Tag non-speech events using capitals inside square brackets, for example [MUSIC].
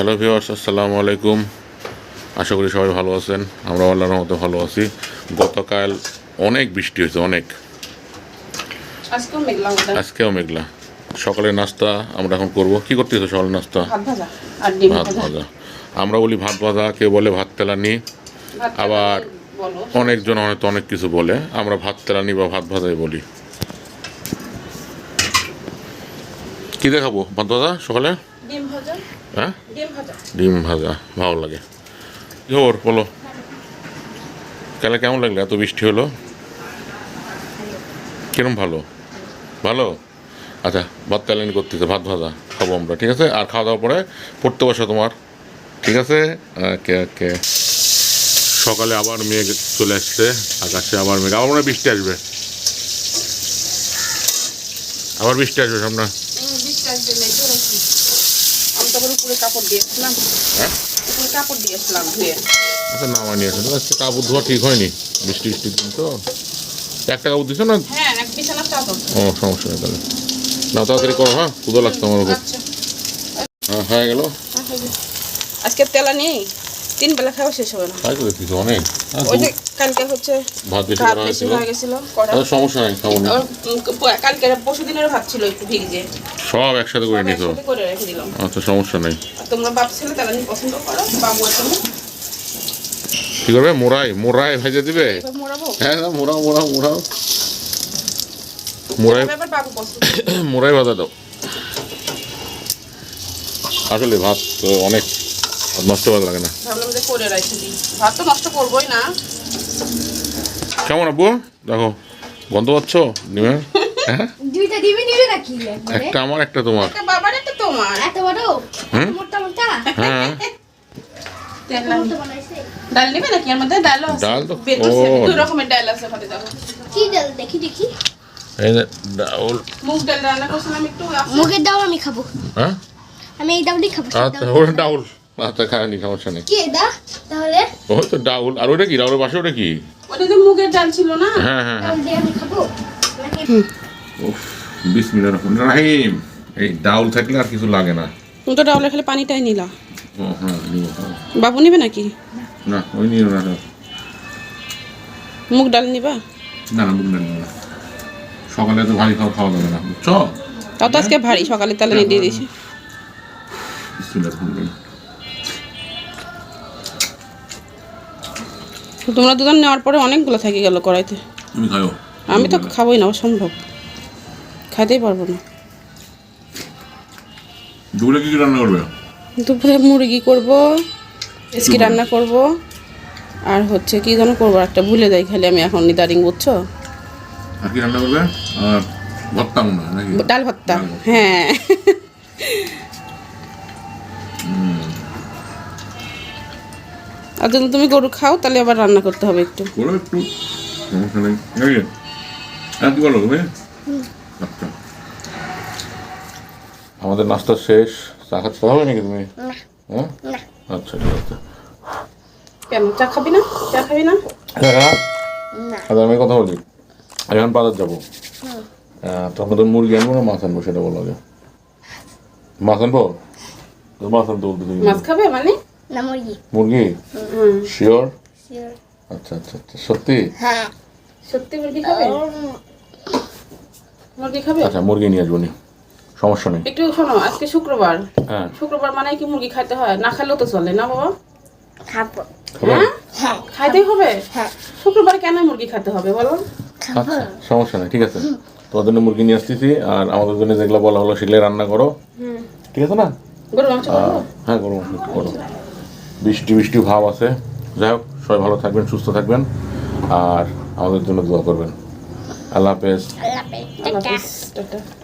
Hello viewers আসসালামু আলাইকুম। আশা করি সবাই ভালো আছেন। আমরা আল্লাহর মতো ভালো আছি। গতকাল অনেক বৃষ্টি হয়েছে অনেক। আজকেও মেঘলা সকালের নাস্তা আমরা এখন করব। কি করতেছো সকালের নাস্তা? ভাত ভাজা আমরা বলি ভাত ভাজা কেউ বলে ভাত তেলানি। আবার অনেকজন হয়তো অনেক কিছু বলে। আমরা ভাত তেলানি বা ভাত ভাজাই বলি। কি দেখাবো? ভাত ভাজা সকালে? ডিম ভাজা। হ্যাঁ? ডিম ভাজা। ডিম ভাজা ভালো লাগে। কি খবর বলো। কালে কেমন লাগল? এত বৃষ্টি হলো? কিরম ভালো? ভালো? আচ্ছা ভাত তেলানি করতেছে ভাত ভাজা খাব আমরা ঠিক আছে? আর খাওয়া দাওয়ার পরে পড়তে বসো তোমার ঠিক আছে? ওকে ওকে। সকালে আবার মেঘ চলে আসছে আকাশে আবার মেঘ আবার মনে বৃষ্টি আসবে। আবার বৃষ্টি আসবে সামনে বৃষ্টি আসবে মেঘ ধরেছি আমি তখন উপরে কাপড় দিয়েছিলাম। হ্যাঁ? উপরে কাপড় দিয়েছিলাম ধুয়ে। আচ্ছা নামা নিয়ে আসে আজকে কাপড় ধোয়া ঠিক হয়নি। বৃষ্টি বৃষ্টির দিন তো। একটা কাপড় দিছো না? হ্যাঁ এক বিছানার চাদর। ও সমস্যা নেই তাহলে। না তাড়াতাড়ি করো হ্যাঁ? ক্ষুদো লাগতো আমার উপর। আচ্ছা। হ্যাঁ হয়ে গেল। হ্যাঁ, গেছে। আজকে তেলা নেই তিন বেলা খাওয়া শেষ হবে না। তাই দেখতেছো অনেক। হ্যাঁ, ওই যে কালকে হচ্ছে ভাত বেশি ভাত বেশি হয়ে গেছিল কড়া। সমস্যা নেই খাব না। কালকে পরশু দিনের ভাত ছিল একটু ভিজে। সব একসাথে করে একসাথে করে রেখে দিলাম। আচ্ছা সমস্যা নেই। আর তোমরা বাপ ছেলে তেলা নিয়ে পছন্দ করো বাবু আছে না কি করবে? মোড়াই মোড়াই ভেজে দিবে? হ্যাঁ না মোড়াও মোড়াও মোড়াও। মোড়াই [COUGHS] মোড়াই ভাজা দাও। আসলে ভাত তো অনেক। নষ্ট ভালো লাগে না। ভাবলাম যে করে রাখি। ভাত তো নষ্ট করবোই না। কেমন আব্বু? দেখো গন্ধ পাচ্ছ? ডিমের হ্যাঁ? দুইটা দিবি নিবে নাকি? একবারে? একটা আমার একটা তোমার। একটা বাবার একটা তোমার। এত বড়? মোটা মোটা? হ্যাঁ। ডাল নেবে নাকি? এর মধ্যে ডালও আছে। ডাল তো- আমি, দুই রকমের ডাল আছে ভাতে দেখো। কি ডাল? দেখি দেখি। এই যে ডাউল। মুগ ডাল রান্না করছিলাম একটু মুগের ডাল আমি খাব। হ্যাঁ? আমি এই ডালই খাব আচ্ছা ডাল। আচ্ছা খায়নি সমস্যা নেই। কি এটা তাহলে? ওই তো ডাউল আর ওটা কি? ডাউলের পাশে ওটা কি? ওটা তো মুগের ডাল ছিল না? হ্যাঁ হ্যাঁ হ্যাঁ। ডাল দিয়ে আমি খাব? উফ বিসমিল্লাহির রহমানির রহিম! এই ডাউল থাকলে আর কিছু লাগে না। তুমি তো ডাউলে খালি পানিটাই নিলা। ও হ্যাঁ নিব হ্যাঁ। বাবু নিবে নাকি? না ওই নিও না না। মুগ ডাল নিবা? না না। সকালে তো ভারী খাওয়া খাওয়া যাবে না বুঝছ? তাও তো আজকে ভারী সকালে তাহলে নিয়ে দিয়ে দিয়েছি। বিসমিল্লাহির রহমানির রহিম। তোমরা দুজন নেওয়ার পরে অনেকগুলো থেকে গেল কড়াইতে। আমি তো খাবোই না অসম্ভব। খাইতেই পারব না। দুপুরে কি রান্না করবে? দুপুরে মুরগি করব এসকি রান্না করব আর হচ্ছে কি যেন করব একটা ভুলে যাই খালি আমি এখন নিদারিং বুঝছ? আর কি রান্না করবে? মনে হয় নাকি? ভর্তা ডাল ভর্তা। হ্যাঁ। আর যদি তুমি গরু খাও তাহলে আবার রান্না করতে হবে একটু। একটু। সমস্যা নেই। এই যে, আর কি বলো তুমি? আচ্ছা। আমাদের নাস্তা শেষ। চা খাচ্ছে? হবে নাকি তুমি? হ্যাঁ? আচ্ছা ঠিক আছে। কেন? চা খাবি না? চা খাবি না? হ্যাঁ আচ্ছা আমি কথা বলি আমি এখন বাজার যাব। আহ, তো আমাদের মুরগি আনব না মাছ আনব সেটা বলো আগে মাছ আনব? তো মাছ আনতে বলতে তুমি মাছ খাবে মানে? না মুরগি মুরগি হুম শিওর. আচ্ছা আচ্ছা আচ্ছা। সত্যি? হ্যাঁ। সত্যি মুরগি খাবে? মুরগি খাবে? আচ্ছা মুরগি নিয়ে আসব নি। সমস্যা নেই। একটু শোনো আজকে শুক্রবার। হ্যাঁ। শুক্রবার মানে কি মুরগি খাইতে হয়? না খেলেও তো চলে না বাবা? খাব। হ্যাঁ? হ্যাঁ। খাইতেই হবে? হ্যাঁ। শুক্রবার কেন মুরগি খেতে হবে বলো? আচ্ছা সমস্যা নেই ঠিক আছে। তোমার জন্য মুরগি নিয়ে আসতেছি আর আমাদের জন্য যেগুলো বলা হলো সেগুলো রান্না করো। হুম। ঠিক আছে না? গরু মাংস হ্যাঁ করো। বৃষ্টি বৃষ্টি ভাব আছে। যাই হোক সবাই ভালো থাকবেন সুস্থ থাকবেন আর আমাদের জন্য দোয়া করবেন। আল্লাহ হাফেজ। আল্লাহ হাফেজ।